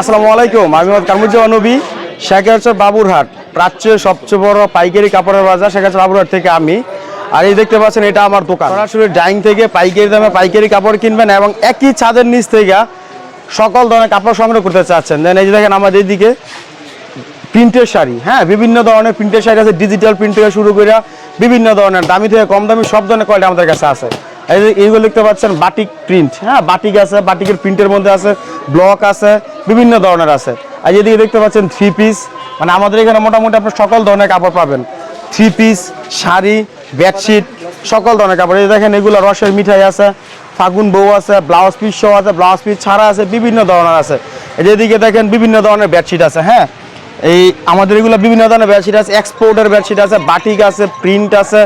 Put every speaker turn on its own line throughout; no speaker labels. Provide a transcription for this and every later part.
আসসালামু আলাইকুম, আমি কামরুজ্জামান নবী শেখাচর বাবুরহাট, প্রাচ্যের সবচেয়ে বড় পাইকারি কাপড়ের বাজার শেখাচর বাবুরহাট থেকে আমি। আর এই দেখতে পাচ্ছেন, এটা আমার দোকান। সরাসরি ডাইং থেকে পাইকারি দামে পাইকারি কাপড় কিনবেন এবং একই ছাদের নিচ থেকে সকল ধরনের কাপড় সংগ্রহ করতে চাচ্ছেন। দেন এই যে দেখেন আমাদের এইদিকে প্রিন্টের শাড়ি। হ্যাঁ বিভিন্ন ধরনের প্রিন্টের শাড়ি আছে ডিজিটাল প্রিন্ট থেকে শুরু করে বিভিন্ন ধরনের, দামি থেকে কম দামি সব ধরনের কোয়ালিটি আমাদের কাছে আছে। এই এইগুলো দেখতে পাচ্ছেন, বাটিক প্রিন্ট হ্যাঁ? বাটিক আছে, বাটিকের প্রিন্টের মধ্যে আছে ব্লক আছে, বিভিন্ন ধরনের আছে। আর যেদিকে দেখতে পাচ্ছেন থ্রি পিস মানে আমাদের এখানে মোটামুটি আপনার সকল ধরনের কাপড় পাবেন। থ্রি পিস শাড়ি বেডশিট সকল ধরনের কাপড়। এই দেখেন, এগুলো রসের মিঠাই আছে, ফাগুন বউ আছে ব্লাউজ পিস সহ আছে ব্লাউজ পিস ছাড়া আছে, বিভিন্ন ধরনের আছে। এই যেদিকে দেখেন, বিভিন্ন ধরনের বেডশিট আছে হ্যাঁ? এই আমাদের এগুলো বিভিন্ন ধরনের বেডশিট আছে এক্সপোর্টের বেডশিট আছে বাটিক আছে প্রিন্ট আছে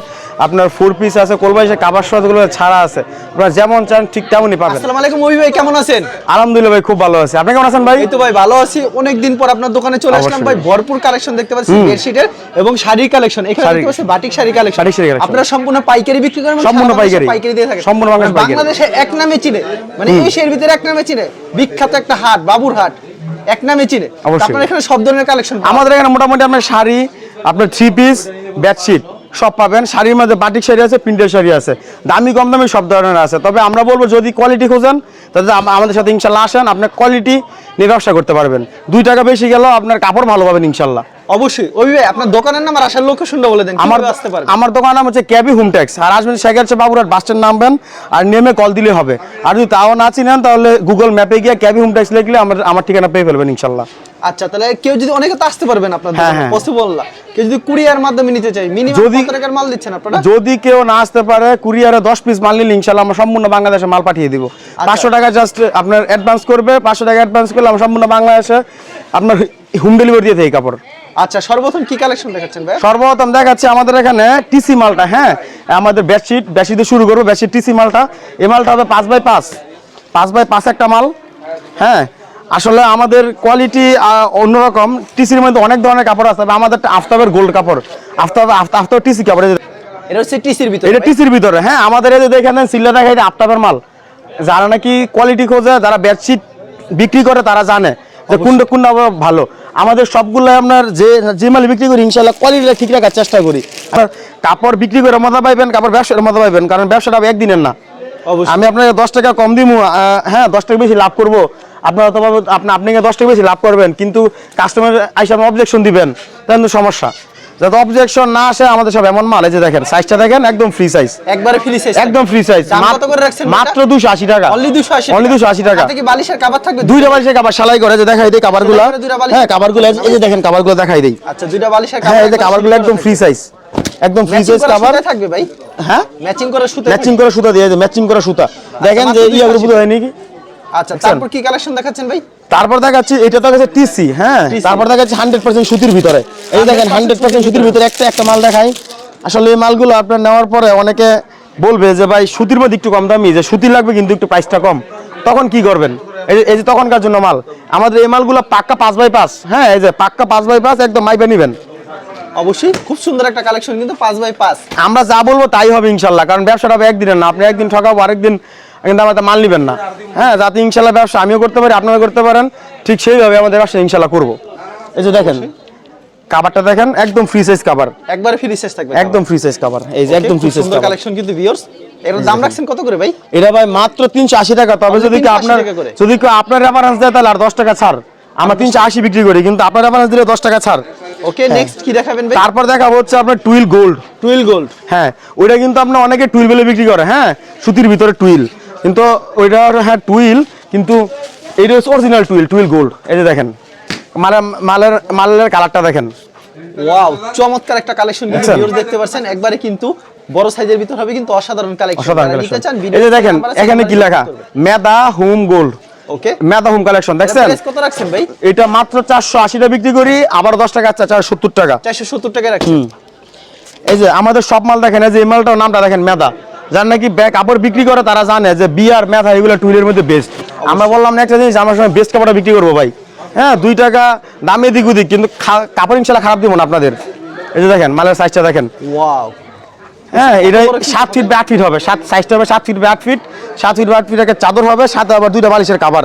আপনার ফোর পিস আছে কোলবাইসে কাবার সাথগুলো ছাড়া আছে। আপনারা যেমন চান ঠিক তেমনই পাবেন।
আসসালামু আলাইকুম অভি ভাই কেমন আছেন?
আলহামদুলিল্লাহ ভাই খুব ভালো আছি। আপনি কেমন আছেন ভাই?
এই তো ভাই ভালো আছি। অনেকদিন পর আপনার দোকানে চলে আসলাম। ভাই ভরপুর কালেকশন দেখতে পাচ্ছি বেডশিটের এবং শাড়ির কালেকশন এখানে দেখতে পাচ্ছি বাটিক শাড়ি কালেকশন। আপনারা সম্পূর্ণ পাইকারি বিক্রি করেন
সম্পূর্ণ পাইকারি।
পাইকারি দিয়ে থাকেন।
সম্পূর্ণ বাংলাদেশে
মানে
পাইকারি।
বাংলাদেশে এক নামে চিনে। মানে এশিয়ার ভিতরে এক নামে চিনে। বিখ্যাত একটা হাট বাবুর হাট। এক নামে চিনে। আপনারা এখানে সব ধরনের কালেকশন
আমাদের এখানে মোটামুটি আপনার শাড়ি আপনার থ্রি পিস বেডশিট সব পাবেন। শাড়ির মধ্যে বাটিক শাড়ি আছে, প্রিন্টের শাড়ি আছে। দামি কম দামি সব ধরনের আছে। তবে আমরা বলব, যদি কোয়ালিটি খোঁজেন, তাহলে আমাদের সাথে ইনশাল্লাহ আসেন। আপনার কোয়ালিটি নিয়ে ব্যবসা করতে পারবেন। দুই টাকা বেশি গেলেও আপনার কাপড় ভালো পাবেন ইনশাল্লাহ।
অবশ্যই। অভি ভাই আপনার দোকানের নাম আর আসার লোকেশনটা বলে দেন
আমার
আসতে পারবেন
আমার দোকান নাম হচ্ছে ক্যাবি হোম ট্যাক্স। আর আসবেন শেখার বাবুরাট বাস স্ট্যান্ড নামবেন আর নেমে কল দিলে হবে। আর যদি তাও না চিনেন তাহলে গুগল ম্যাপে গিয়ে ক্যাবি হোম ট্যাক্স লিখলে আমার আমার ঠিকানা পেয়ে ফেলবেন ইনশাল্লাহ।
আচ্ছা তাহলে কেউ যদি অনেকে তো আসতে পারবেন আপনার
হ্যাঁ,
দোকানে
হ্যাঁ।
পসিবল না। কেউ যদি কুরিয়ার মাধ্যমে নিতে চাই মিনিমাম কত টাকার মাল দিচ্ছেন আপনারা?
যদি কেউ না আসতে পারে কুরিয়ারে দশ পিস মাল নিলে ইনশাল্লাহ আমরা সম্পূর্ণ বাংলাদেশে মাল পাঠিয়ে দিব। পাঁচশো টাকা জাস্ট আপনার অ্যাডভান্স করবে পাঁচশো টাকা অ্যাডভান্স করলে আমরা সম্পূর্ণ বাংলাদেশে আপনার হোম ডেলিভারি দিয়ে থাকি কাপড়।
আচ্ছা সর্বপ্রথম কি কালেকশন দেখাচ্ছেন ভাই?
সর্বপ্রথম দেখাচ্ছি আমাদের এখানে টিসি মালটা হ্যাঁ? আমাদের বেডশিট বেডশিট দিয়ে শুরু করব বেডশিট টিসি মালটা। এই মালটা হবে পাঁচ বাই পাঁচ। পাঁচ বাই পাঁচ একটা মাল হ্যাঁ? আসলে আমাদের কোয়ালিটি অন্যরকম। টিসির মধ্যে অনেক ধরনের কাপড় আছে আমাদের আফতাবের গোল্ড কাপড়। আফতাব আফতাব টিসি কাপড়
এটা হচ্ছে টিসির ভিতরে
এটা টিসির ভিতরে হ্যাঁ? আমাদের এই যে দেখেন সিল্লা দেখা এটা আফতাবের মাল। যারা নাকি কোয়ালিটি খোঁজে যারা বেডশিট বিক্রি করে তারা জানে। কোনটা কোনটা ভালো। আমাদের সবগুলো আপনার যে যে মাল বিক্রি করি ইনশাল্লাহ কোয়ালিটিটা ঠিক রাখার চেষ্টা করি। কাপড় বিক্রি করে মজা পাইবেন কাপড় ব্যবসার মজা পাইবেন কারণ ব্যবসাটা একদিনের না।
অবশ্যই।
আমি আপনাকে দশ টাকা কম দিব হ্যাঁ দশ টাকা বেশি লাভ করব। আপনারা তো আপনি আপনি দশ টাকা বেশি লাভ করবেন কিন্তু কাস্টমার আইসে আপনি অবজেকশন দিবেন তাহলে সমস্যা। যাতে অবজেকশন না আসে আমাদের সব এমন মাল। এই যে দেখেন সাইজটা দেখেন একদম ফ্রি সাইজ
একবারে ফ্রি সাইজ
একদম ফ্রি সাইজ
কত করে রাখছেন
মাত্র দুশো আশি টাকা।
অনলি 280
অনলি দুশো আশি টাকা।
হাতে কি বালিশের কভার থাকবে?
দুইটা বালিশের কাবার সেলাই করে যে দেখাই দিই
করে
হ্যাঁ কাবারগুলো এই যে দেখেন কাবারগুলো দেখাই দিই।
আচ্ছা দুইটা বালিশের
হ্যাঁ এই যে কাবারগুলো একদম ফ্রি সাইজ একদম ফ্রি সাইজ কাবার
থাকবে ভাই?
হ্যাঁ?
ম্যাচিং করে সুতা
ম্যাচিং করে সুতা দিয়ে ম্যাচিং করে সুতা। দেখেন যে ইয়া
280
উপরে হয়নি কি
আচ্ছা তারপর কি কালেকশন দেখাচ্ছেন ভাই?
তারপর দেখাচ্ছি এটা তো গেছে টিসি হ্যাঁ? তারপর দেখাচ্ছি হান্ড্রেড পার্সেন্ট সুতির ভিতরে। এই দেখেন হান্ড্রেড পার্সেন্ট সুতির ভিতরে একটা একটা মাল দেখাই। আসলে এই মালগুলো আপনার নেওয়ার পরে অনেকে বলবে যে ভাই সুতির মধ্যে একটু কম দামি যে সুতির লাগবে কিন্তু একটু প্রাইসটা কম। তখন কি করবেন? এই যে- এই যে তখনকার জন্য মাল। আমাদের এই মালগুলো পাক্কা পাঁচ বাই পাঁচ হ্যাঁ? এই যে পাক্কা পাঁচ বাই পাঁচ একদম মাইপে নিবেন।
অবশ্যই খুব সুন্দর একটা কালেকশন কিন্তু 5 বাই 5
আমরা যা বলব তাই হবে ইনশাল্লাহ কারণ ব্যবসাটা হবে একদিনের না আপনি একদিন ঠকাবো আরেকদিন কিন্তু আমাদের মাল নিবেন না। হ্যাঁ যাতে ইনশাল্লাহ ব্যবসা আমিও করতে পারি আপনারা করতে পারেন। ঠিক সেইভাবে আমাদের ব্যবসা ইনশাল্লাহ করব। এই যে দেখেন কাবারটা দেখেন একদম ফ্রি সাইজ কাবার
একবারে ফ্রি সাইজ থাকবে
একদম ফ্রি সাইজ কাবার এই যে একদম ফ্রি সাইজ
সুন্দর কালেকশন কিন্তু ভিউয়ার্স এর দাম রাখছেন কত করে ভাই?
এটা ভাই মাত্র তিনশো আশি টাকা। তবে যদি
380
আপনার যদি কেউ আপনার রেফারেন্স দেয় তাহলে আর দশ টাকা ছাড়। আমরা তিনশো আশি বিক্রি করি কিন্তু আপনার রেফারেন্স দিলে দশ টাকা ছাড়।
ওকে নেক্সট কি দেখাবেন ভাই?
তারপর দেখাবো হচ্ছে আপনার টুইল গোল্ড
টুইল গোল্ড
হ্যাঁ ওইটা কিন্তু আপনার অনেকে টুইল বেলে বিক্রি করে। হ্যাঁ সুতির ভিতরে টুইল কিন্তু ওইটা হ্যাঁ টুইল কিন্তু এইটা হচ্ছে অরিজিনাল টুইল টুইল গোল্ড এই যে দেখেন মালের মালের মালের কালারটা দেখেন।
ওয়াও চমৎকার একটা কালেকশন? ভিউয়ার্স দেখতে পাচ্ছেন। একবারে কিন্তু বড় সাইজের ভিতর হবে কিন্তু অসাধারণ কালেকশন
অসাধারণ collection। এই যে দেখেন এখানে কি লেখা? Meda home gold
okay
Meda home collection দেখছেন?
কত রাখছেন ভাই?
এটা মাত্র চারশো আশিটা বিক্রি করি আবার দশ টাকা চারশো সত্তর টাকা।
470 টাকা রাখছেন।
এই যে আমাদের সব মাল দেখেন এই যে এই মালটার নামটা দেখেন মেদা যার নাকি ব্যাগ কাপড় বিক্রি করে তারা জানে যে বিয়ার মেধা এগুলো টুইলের মধ্যে বেস্ট আমরা বললাম না একটা জিনিস আমার সময় বেস্ট কাপড়টা বিক্রি করব ভাই। হ্যাঁ দুই টাকা দামে দিক ওদিক কিন্তু কাপড় ইনশাল্লাহ খারাপ দিব না আপনাদের। এই যে দেখেন মালের সাইজটা দেখেন। হ্যাঁ এটা সাত ফিট বাই আট ফিট হবে। সাত সাইজটা হবে সাত ফিট বাই আট ফিট সাত ফিট বা আট ফিট একটা চাদর হবে সাথে আবার দুইটা বালিশের কাবার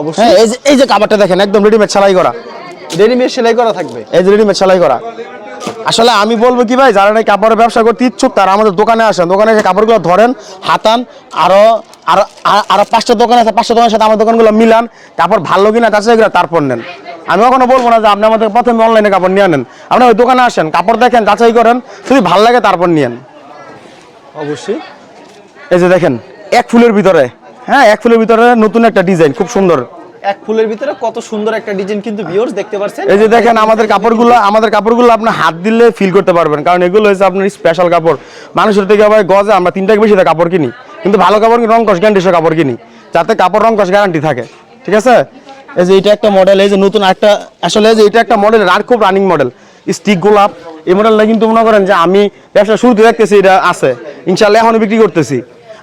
অবশ্যই।
হ্যাঁ এই যে এই যে কাবারটা দেখেন একদম রেডিমেড সেলাই করা।
রেডিমেড সেলাই করা থাকবে।
এই যে রেডিমেড সেলাই করা। আসলে আমি বলব কি ভাই যারা নাকি কাপড়ের ব্যবসা করতে ইচ্ছুক তারা আমাদের দোকানে আসেন। দোকানে এসে কাপড়গুলো ধরেন হাতান আরও আরও পাঁচটা দোকান আছে পাঁচটা দোকানের সাথে আমার দোকানগুলো মিলান কাপড় ভালো কিনা যাচাই করে তারপর নেন। আমি কখনো বলব না যে আপনি আমাদের প্রথমে অনলাইনে কাপড় নিয়ে আনেন। আপনি ওই দোকানে আসেন কাপড় দেখেন যাচাই করেন যদি ভালো লাগে তারপর নিয়েন।
অবশ্যই।
এই যে দেখেন এক ফুলের ভিতরে হ্যাঁ এক ফুলের ভিতরে নতুন একটা ডিজাইন খুব সুন্দর।
এক ফুলের ভিতরে কত সুন্দর একটা ডিজাইন কিন্তু ভিউয়ার্স দেখতে পাচ্ছেন
এই যে দেখেন আমাদের কাপড়গুলো আমাদের কাপড়গুলো আপনি হাত দিলে ফিল করতে পারবেন, কারণ এগুলো হচ্ছে আপনার স্পেশাল কাপড়। মানুষের থেকে আবার গজে আমরা তিন টাকা বেশি কাপড় কিনি, কিন্তু ভালো কাপড় রং কস গ্যারান্টি কাপড় কিনি, যাতে কাপড় রং কস গ্যারান্টি থাকে, ঠিক আছে? এই যে এটা একটা মডেল এই যে নতুন একটা, আসলে এই যে এটা একটা মডেল আর খুব রানিং মডেল স্টিক গোলাপ, এই মডেলটা কিন্তু মনে করেন যে আমি ব্যবসা শুরুতে দেখতেছি এটা আছে ইনশাল্লাহ এখনও বিক্রি করতেছি।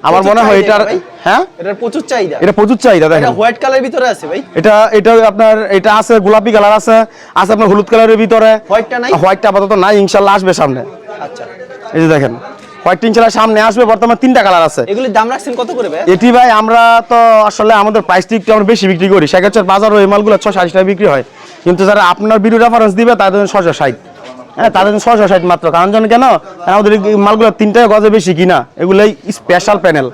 আমার মনে হয় এটার হ্যাঁ?
এটার প্রচুর চাহিদা।
এটা প্রচুর চাহিদা
এটা
দেখেন।
হোয়াইট কালারের ভিতরে আছে ভাই।
এটা এটা আপনার এটা আছে গোলাপি কালার আছে আছে আপনার হলুদ কালারের ভিতরে।
হোয়াইটটা নাই?
হোয়াইটটা আপাতত নাই ইনশাল্লাহ আসবে সামনে।
আচ্ছা।
এই যে দেখেন হোয়াইট সামনে আসবে বর্তমানে তিনটা কালার আছে।
এগুলির দাম রাখছেন কত করে ভাই?
এটি ভাই আমরা তো আসলে আমাদের প্রাইসটি একটু আমরা বেশি বিক্রি করি। সেক্ষেত্রে বাজারও এই মালগুলো ছশো আশি টাকা বিক্রি হয়। কিন্তু যারা আপনার ভিডিও রেফারেন্স দিবে তাদের ছশো ষাট। হ্যাঁ তাদের জন্য ছশো ষাট মাত্র। কারণ জন্য কেন? আমাদের মালগুলো তিনটা গজে বেশি কিনা এগুলোই স্পেশাল প্যানেল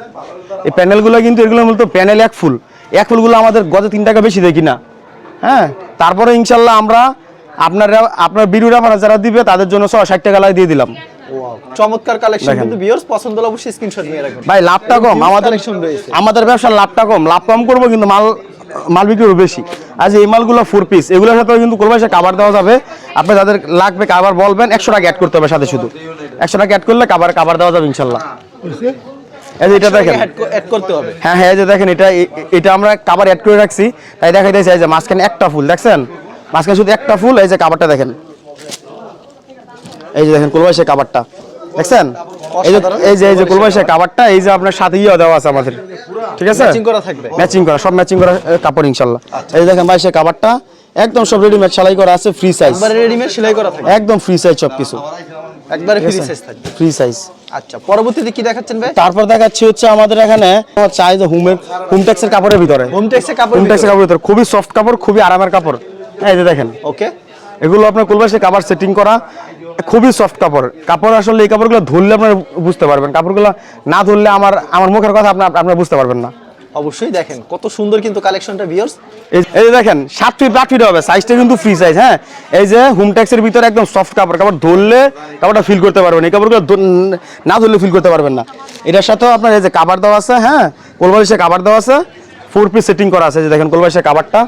এই প্যানেলগুলো কিন্তু এগুলো মূলত প্যানেল এক ফুল। এক ফুলগুলো আমাদের গজে তিন টাকা বেশি দেয় কিনা। হ্যাঁ তারপরে ইনশাল্লাহ আমরা আপনারা আপনার ভিডিও রেফারেন্স যারা দিবে তাদের জন্য ছশো ষাট টাকা দিয়ে দিলাম।
চমৎকার কালেকশন কিন্তু ভিউয়ার্স পছন্দ হলে অবশ্যই স্ক্রিনশট নিয়ে রাখবেন।
ভাই লাভটা কম। আমাদের। আমাদের ব্যবসার লাভটা কম। লাভ কম করব কিন্তু মাল মাল বিক্রি করব বেশি। আজ এই মালগুলো ফোর পিস এগুলোর সাথে কিন্তু করব সে কাবার দেওয়া যাবে। আপনি যাদের লাগবে কাবার বলবেন একশো টাকা অ্যাড করতে হবে সাথে শুধু। একশো টাকা অ্যাড করলে কাবার কাবার দেওয়া যাবে ইনশাল্লাহ। এটা দেখেন।
অ্যাড করতে হবে।
হ্যাঁ হ্যাঁ এই যে দেখেন এটা এটা আমরা কাবার অ্যাড করে রাখছি। তাই দেখা যাচ্ছে এই যে মাঝখানে একটা ফুল দেখছেন? মাঝখানে শুধু একটা ফুল এই যে কাবারটা দেখেন। এই যে দেখেন কুলবাইশের কাবারটা দেখছেন? এই যে এই যে এই যে কুলবাইশের এই যে আপনার সাথে ইয়ে দেওয়া আছে আমাদের। ঠিক আছে?
ম্যাচিং করা থাকবে।
ম্যাচিং করা সব ম্যাচিং করা কাপড় ইনশাল্লাহ। এই যে দেখেন বাইশের কাবারটা একদম সব রেডিমেড সেলাই করা আছে ফ্রি সাইজ
একবারে রেডিমেড সেলাই করা থাকবে।
একদম ফ্রি সাইজ সব কিছু।
একবারে ফ্রি সাইজ থাকবে।
ফ্রি সাইজ
আচ্ছা পরবর্তীতে কি দেখাচ্ছেন ভাই?
তারপর দেখাচ্ছি হচ্ছে আমাদের এখানে চাই যে হোম কাপড়ের ভিতরে।
কাপড়
কাপড়ের ভিতরে। খুবই সফট কাপড় খুবই আরামের কাপড়। এই যে দেখেন।
ওকে
এগুলো আপনার কুলবাসে কাপড় সেটিং করা খুবই সফট কাপড়। কাপড় আসলে এই কাপড়গুলো ধরলে আপনার বুঝতে পারবেন। কাপড়গুলো না ধরলে আমার আমার মুখের কথা আপনার আপনার বুঝতে পারবেন না।
অবশ্যই দেখেন কত সুন্দর কিন্তু কালেকশনটা ভিউয়ার্স
এই দেখেন সাত ফিট আট ফিট হবে সাইজটা কিন্তু ফ্রি সাইজ হ্যাঁ? এই যে হোম ট্যাক্সের ভিতরে একদম সফট কাপড়। কাপড় ধরলে কাপড়টা ফিল করতে পারবেন এই কাপড়গুলো না ধরলে ফিল করতে পারবেন না। এটার সাথেও আপনার এই যে কাবার দেওয়া আছে হ্যাঁ? কোলবালিশের কাবার দেওয়া আছে ফোর পিস সেটিং করা আছে এই যে দেখেন কোলবালিশের কাবারটা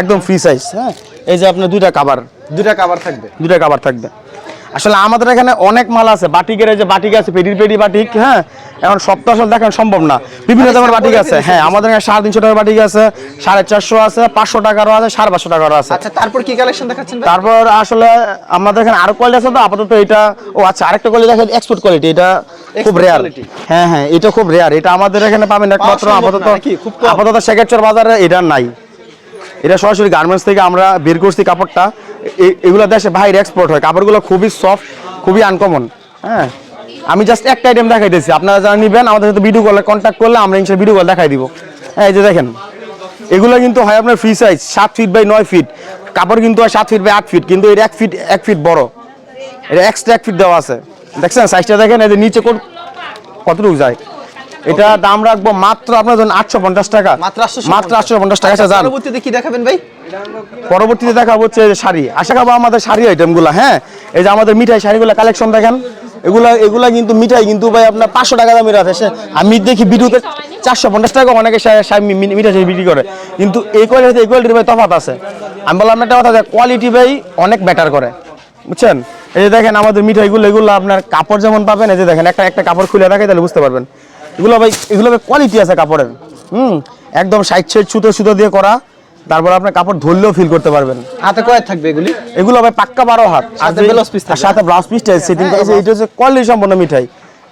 একদম ফ্রি সাইজ হ্যাঁ? এই যে আপনার দুইটা কাবার
দুটা কাভার থাকবে।
দুটা কাবার থাকবে। আসলে আমাদের এখানে অনেক মাল আছে বাটিকের যে বাটিক আছে পেডির পেডি বাটিক হ্যাঁ? এখন সপ্তাহ আসলে দেখানো সম্ভব না। বিভিন্ন দামের বাটিক আছে। হ্যাঁ আমাদের এখানে সাড়ে তিনশো টাকার বাটিক আছে সাড়ে চারশো আছে পাঁচশো টাকারও আছে সাড়ে পাঁচশো টাকারও আছে।
আচ্ছা তারপর কি কালেকশন দেখাচ্ছেন
তারপর আসলে আমাদের এখানে আরও কোয়ালিটি আছে তো আপাতত এটা ও আচ্ছা আরেকটা কোয়ালিটি দেখেন এক্সপোর্ট কোয়ালিটি এটা খুব রেয়ার হ্যাঁ হ্যাঁ এটা খুব রেয়ার এটা আমাদের এখানে পাবেন একমাত্র আপাতত। আপাতত সেকেন্ডচর বাজারে এটা নাই। এটা সরাসরি গার্মেন্টস থেকে আমরা বের করছি কাপড়টা। এগুলো দেশে বাইরে এক্সপোর্ট হয়। কাপড়গুলো খুবই সফট খুবই আনকমন হ্যাঁ? আমি জাস্ট একটা আইটেম দেখাইতেছি। আপনারা যারা নেবেন, আমাদের সাথে ভিডিও কলে কন্ট্যাক্ট করলে আমরা ইনশাল্লাহ ভিডিও কল দেখাই দিব। হ্যাঁ এই যে দেখেন। এগুলো কিন্তু হয় আপনার ফ্রি সাইজ সাত ফিট বাই নয় ফিট কাপড় কিন্তু হয় সাত ফিট বাই আট ফিট কিন্তু এটা এক ফিট এক ফিট বড়। এটা এক্সট্রা এক ফিট দেওয়া আছে। দেখছেন? সাইজটা দেখেন, এই যে নিচে কতটুকু যায়? এটা দাম রাখব মাত্র আপনার জন্য আটশো পঞ্চাশ টাকা।
মাত্র 850
মাত্র আটশো পঞ্চাশ টাকা আচ্ছা যান
পরবর্তীতে কি দেখাবেন ভাই?
পরবর্তীতে দেখা হচ্ছে যে শাড়ি। আশা করব আমাদের শাড়ি আইটেমগুলো হ্যাঁ? এই যে আমাদের মিঠাই শাড়িগুলো কালেকশন দেখেন। এগুলা এগুলা কিন্তু মিঠাই কিন্তু ভাই আপনার পাঁচশো টাকা দামের আছে আমি দেখি ভিডিওতে চারশো পঞ্চাশ টাকা অনেকে মিঠাই বিক্রি করে। কিন্তু এই কোয়ালিটি এই কোয়ালিটির ভাই তফাত আছে। আমি বললাম একটা কথা যে কোয়ালিটি ভাই অনেক ব্যাটার করে। বুঝছেন? এই যে দেখেন আমাদের মিঠাইগুলো এগুলো আপনার কাপড় যেমন পাবেন এই যে দেখেন একটা একটা কাপড় খুলে রাখে তাহলে বুঝতে পারবেন। এগুলো ভাই এগুলো ভাই কোয়ালিটি আছে কাপড়ের। হুম একদম সাইড সাইড সুতো সুতো দিয়ে করা তারপর আপনার কাপড় ধরলেও ফিল করতে পারবেন।
হাতে কয়েক থাকবে এগুলি?
এগুলো ভাই পাক্কা বারো হাত।
সাথে
আর। সাথে ব্লাউজ পিসটা সেটিং করেছে এটা হচ্ছে কোয়ালিটি সম্পন্ন মিঠাই।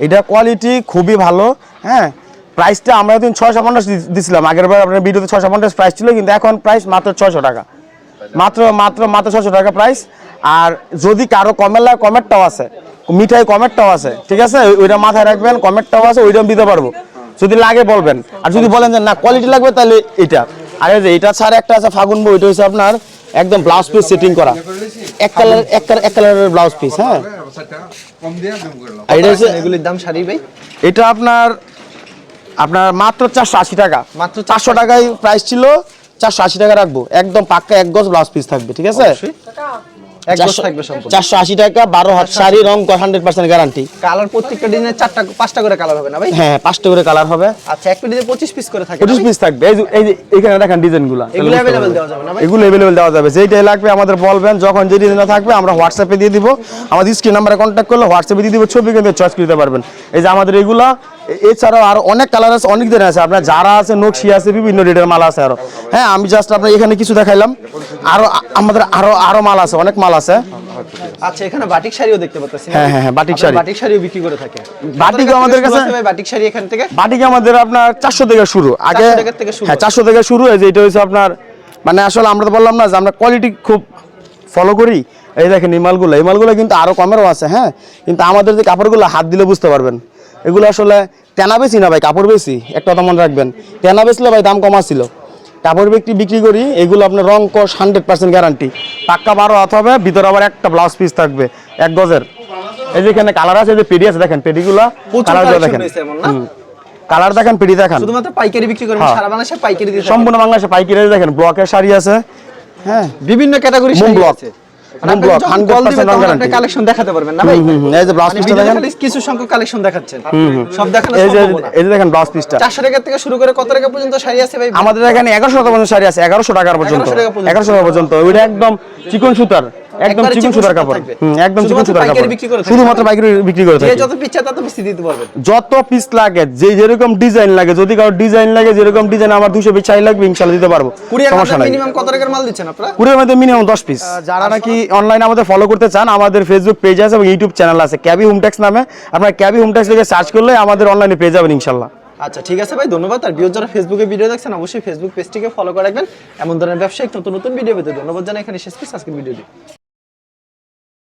এটা কোয়ালিটি খুবই ভালো হ্যাঁ। প্রাইসটা আমরা দিন ছয়শো পঞ্চাশ দিছিলাম। আগের বার আপনার ভিডিওতে ছয়শো পঞ্চাশ প্রাইস ছিল কিন্তু এখন প্রাইস মাত্র ছয়শো টাকা। মাত্র মাত্র মাত্র ছশো টাকা প্রাইস আর যদি কারও কমের লাগে কমেরটাও আছে মিঠাই কমেরটাও আছে ঠিক আছে? ওইটা মাথায় রাখবেন কমেরটাও আছে ওইটাও দিতে পারব। যদি লাগে বলবেন। আর যদি বলেন যে না কোয়ালিটি লাগবে তাহলে এটা। আর যে এটা ছাড়া একটা আছে ফাগুন বই ওইটা হচ্ছে আপনার একদম ব্লাউজ পিস সেটিং করা। এক কালার এক কালার এক কালারের ব্লাউজ পিস হ্যাঁ? এটা হচ্ছে
এগুলির দাম শাড়ি ভাই?
এটা আপনার আপনার মাত্র চারশো আশি টাকা।
মাত্র
চারশো টাকায় প্রাইস ছিল চারশো আশি টাকা রাখব। একদম পাক্কা এক গজ ব্লাউজ পিস থাকবে ঠিক আছে? চারশো আশি টাকা বারো হাত শাড়ি রং হান্ড্রেড পার্সেন্ট গ্যারান্টি
কালার প্রত্যেকটা ডিজাইনে চারটা পাঁচটা করে কালার হবে না ভাই?
হ্যাঁ পাঁচটা করে কালার হবে।
আচ্ছা এক পেটিতে পঁচিশ পিস করে থাকে
পঁচিশ পিস থাকবে। এই যে এখানে দেখেন ডিজাইনগুলো
এগুলো available দেওয়া যাবে না
এগুলো অ্যাভেলেবেল দেওয়া যাবে। যেইটাই লাগবে আমাদের বলবেন যখন যে ডিজাইন থাকবে আমরা হোয়াটসঅ্যাপে দিয়ে দিব। আমাদের স্ক্রিন নাম্বারে কন্ট্যাক্ট করলে হোয়াটসঅ্যাপে দিয়ে দিব ছবি কিন্তু চয়েস করতে পারবেন। এই যে আমাদের এগুলা এছাড়াও আরও অনেক কালার আছে অনেক দিন আছে। আপনার যারা আছে নকশি আছে বিভিন্ন রেটের মাল আছে আরও। হ্যাঁ আমি জাস্ট আপনার এখানে কিছু দেখাইলাম। আরও আমাদের আরও আরও মাল আছে অনেক মাল আছে।
আচ্ছা এখানে বাটিক শাড়িও দেখতে পাচ্ছি।
হ্যাঁ, হ্যাঁ, হ্যাঁ, বাটিক শাড়ি।
বাটিক শাড়িও বিক্রি করে থাকে।
বাটিক আমাদের কাছে-
বাটিক শাড়ি এখান থেকে?
বাটিকে আমাদের আপনার চারশো থেকে শুরু। আগে
400 থেকে শুরু।
হ্যাঁ থেকে শুরু হয়েছে এটা হচ্ছে আপনার মানে আসলে আমরা তো বললাম না যে আমরা কোয়ালিটি খুব ফলো করি। এই দেখেন এই মালগুলো এই মালগুলো কিন্তু আরও কমেরও আছে হ্যাঁ। কিন্তু আমাদের যে কাপড়গুলো হাত দিলে বুঝতে পারবেন। এগুলো আসলে টেনা বেশি না ভাই কাপড় বেশি। একটা কথা মনে রাখবেন টেনা বেচলে ভাই দাম কমা ছিল কাপড় বিক্রি বিক্রি করি এগুলো আপনার রং কস হান্ড্রেড পার্সেন্ট গ্যারান্টি পাক্কা বারো হাত হবে ভিতরে আবার একটা ব্লাউজ পিস থাকবে এক গজের। এই যে এখানে কালার আছে যে পেডি আছে দেখেন পেডিগুলো কালারগুলো দেখেন? কালার দেখেন পেডি দেখেন।
শুধুমাত্র পাইকারি বিক্রি করেন
হ্যাঁ।
সারা বাংলাদেশে পাইকারি
সম্পূর্ণ বাংলাদেশে পাইকারি দেখেন ব্লকের শাড়ি আছে। হ্যাঁ
বিভিন্ন ক্যাটাগরি শাড়ি। আছে।
মুম ব্লক, 100% রং guarantee।
কালেকশন দেখাতে পারবেন না ভাই?
হুম, হুম, হুম, এই যে ব্লাউজ
মানে
পিসটা দেখেন।
কিছু সংখ্যক কালেকশন দেখাচ্ছেন। সব দেখানো
এই যে এই যে দেখেন ব্লাউজ পিসটা
400 টাকা থেকে শুরু করে কত টাকা পর্যন্ত শাড়ি আছে ভাই?
আমাদের এখানে এগারোশো টাকা পর্যন্ত শাড়ি আছে এগারোশো
1100 টাকা পর্যন্ত।
টাকা পর্যন্ত। ওইটা একদম চিকন সুতার। একদম চিকন সুতার কাপড়। একদম চিকন সুতার কাপড়। শুধুমাত্র পাইকারি বিক্রি করে থাকি।
যত পিচ্ছা তত বেশি দিতে পারবেন।
যত পিস লাগে যে যেরকম ডিজাইন লাগে যদি কারও ডিজাইন লাগে যেরকম ডিজাইন আমার দুশো পিস চাই লাগবে ইনশাল্লাহ দিতে পারব।
কুরিয়ার
সমস্যা নাই।
মিনিমাম কত টাকার মাল দিচ্ছেন আপনারা?
মধ্যে মিনিমাম দশ পিস। যারা নাকি অনলাইনে আমাদের ফলো করতে চান আমাদের ফেসবুক পেজ আছে এবং ইউটিউব চ্যানেল আছে। ক্যাবি হোমটেক্স নামে। আপনার ক্যাবি হোমটেক্স লিখে সার্চ করলে আমাদের অনলাইনে পেয়ে যাবেন ইনশাল্লাহ।
আচ্ছা ঠিক আছে ভাই ধন্যবাদ। আর ভিউজ যারা ফেসবুকে ভিডিও দেখছেন অবশ্যই ফেসবুক পেজটিকে ফলো করে রাখবেন। এমন ধরনের ব্যবসায়িক নতুন নতুন ভিডিও পেতে ধন্যবাদ জানাই। এখানে শেষ করছি আজকের ভিডিওটি